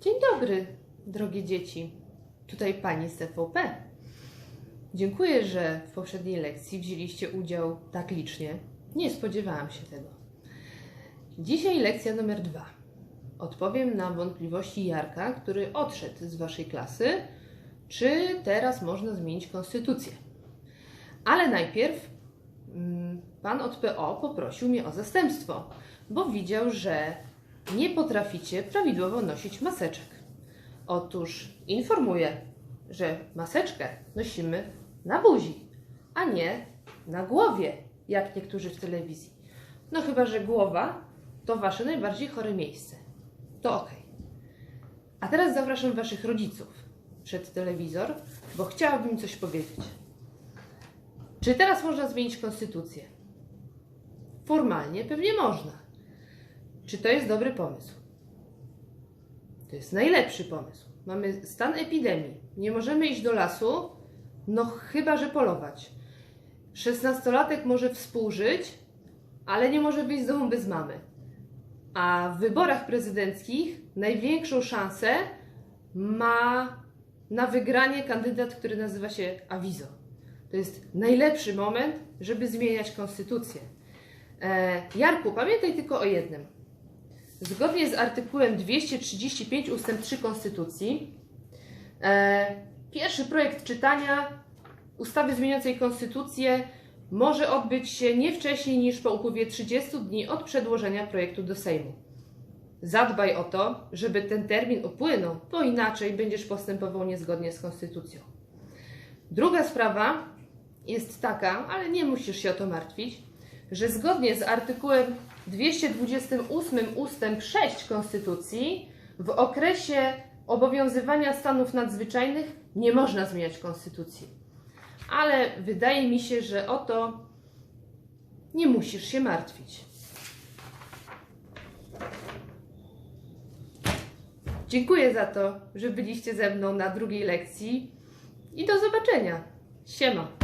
Dzień dobry, drogie dzieci. Tutaj pani z TVP. Dziękuję, że w poprzedniej lekcji wzięliście udział tak licznie. Nie spodziewałam się tego. Dzisiaj lekcja numer dwa. Odpowiem na wątpliwości Jarka, który odszedł z waszej klasy, czy teraz można zmienić konstytucję. Ale najpierw mm, pan od PO poprosił mnie o zastępstwo, bo widział, że nie potraficie prawidłowo nosić maseczek. Otóż informuję, że maseczkę nosimy na buzi, a nie na głowie, jak niektórzy w telewizji. No chyba, że głowa to wasze najbardziej chore miejsce. To ok. A teraz zapraszam waszych rodziców przed telewizor, bo chciałabym coś powiedzieć. Czy teraz można zmienić konstytucję? Formalnie pewnie można. Czy to jest dobry pomysł? To jest najlepszy pomysł. Mamy stan epidemii. Nie możemy iść do lasu, no chyba że polować. Szesnastolatek może współżyć, ale nie może wyjść z domu bez mamy. A w wyborach prezydenckich największą szansę ma na wygranie kandydat, który nazywa się Awizo. To jest najlepszy moment, żeby zmieniać konstytucję. E, Jarku, pamiętaj tylko o jednym. Zgodnie z artykułem 235 ust. 3 Konstytucji, e, pierwszy projekt czytania ustawy zmieniającej Konstytucję może odbyć się nie wcześniej niż po upływie 30 dni od przedłożenia projektu do Sejmu. Zadbaj o to, żeby ten termin upłynął, bo inaczej będziesz postępował niezgodnie z Konstytucją. Druga sprawa jest taka, ale nie musisz się o to martwić, że zgodnie z artykułem 228 ustęp 6 Konstytucji w okresie obowiązywania stanów nadzwyczajnych nie można zmieniać Konstytucji. Ale wydaje mi się, że o to nie musisz się martwić. Dziękuję za to, że byliście ze mną na drugiej lekcji i do zobaczenia. Siema.